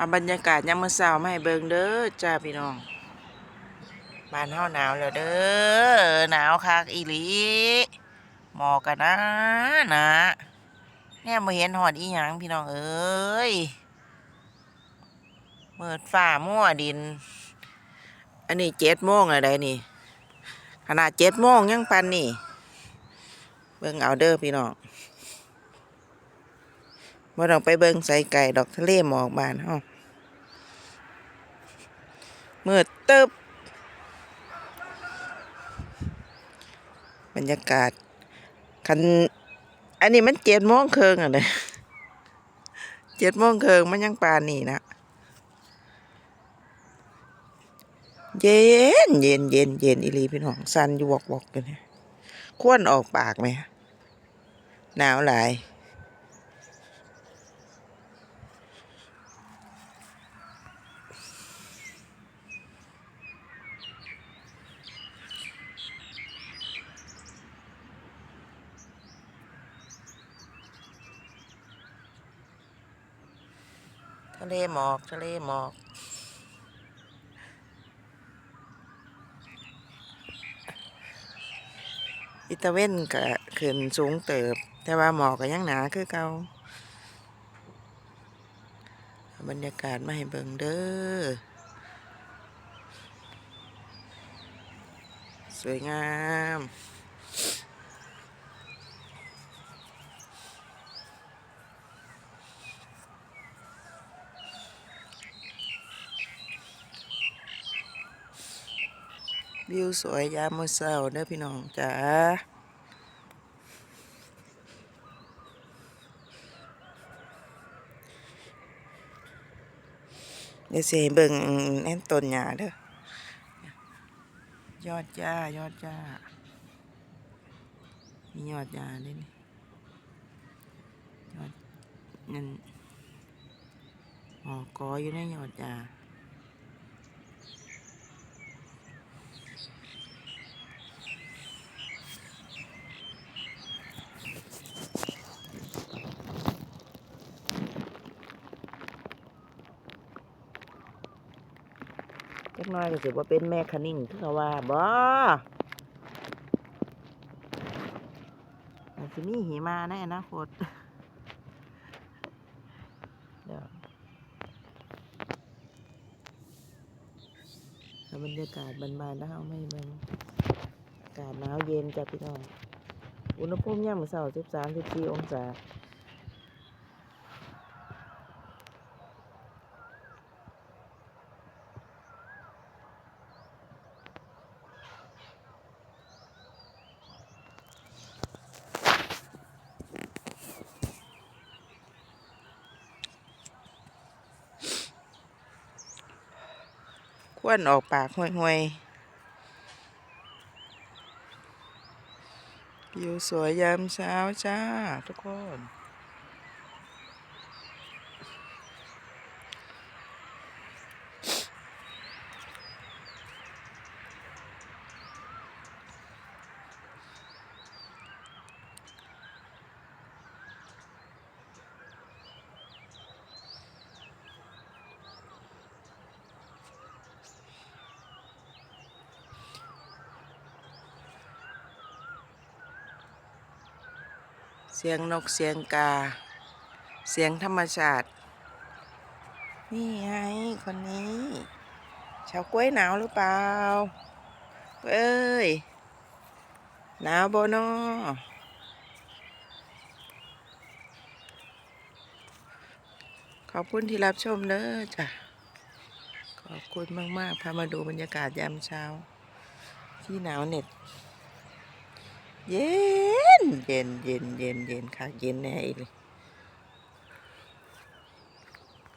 เอาบรรยากาศยามมื้อเช้ามาให้เบิ่งเด้อจ้าพี่น้องบ้านเฮาหนาวแล้วเด้อหนาวคักอีหลีหมอกกันนะนะแน่บ่เห็นหอดอีหยังพี่น้องเอ้ยเมืดฟ้ามั่วดิน อันนี้เจ็ดโมงอะไรนี่ ขนาดเจ็ดโมงยังปันนี่ เบิ่งเอาเด้อพี่น้องบ่ต้องไปเบิ่งใส่ไก่ดอกทะเลหมอกบานเฮา มืดตึบบรรยากาศ คัน อันนี้มันเจ็ดโมงเครึ่งอะเลยเจ็ดโมงเครึ่งมันยังปานนี่นะ เย็นเย็นเย็นเย็นอีลีพี่น้องสันอยู่วอกวอกกันเนี่ยควนออกปากไหมหนาวหลาย ทะเลหมอกทะเลหมอกอิตาเว่นก็ขึ้นสูงเติบ แต่ว่าหมอกก็ยังหนาคือเก่าเอาบรรยากาศมาให้เบิ่งเด้อ สวยงาม วิวสวยยามมื้อเช้าเด้อพี่น้องจ๋าเดี๋ยวเสิให้เบิ่งแน่นต้นหญ้าเด้อยอดหญ้ายอดหญ้ามียอดหญ้าด้วยนี่ยอดนั่นหอกออยู่ในยอดหญ้า จักน้อยก็ถือว่าเป็นแม่คนิ่งคือเขาว่าบ่อาจจะมีหิมาในอนาคตเดี๋ยวเอาบรรยากาศบานๆแล้วเอาไม่เบิ่งอากาศหนาวเย็นจ้ะพี่น้อง อุณหภูมิยามมื้อเช้า13 14องศา ควนออกปากห่วยๆวิวสวยยามเช้าจ้าทุกคน เสียงนกเสียงกา เสียงธรรมชาติ นี่ไงคนนี้ชาวกล้วยหนาวหรือเปล่า เอ้ย หนาวโบนอขอบคุณที่รับชมเด้อจ้ะ ขอบคุณมาก ๆ พามาดูบรรยากาศยามเช้า ที่หนาวเหน็ด เย็นเย็นเย็นเย็นเย็นค่ะเย็นแน่อีกเลย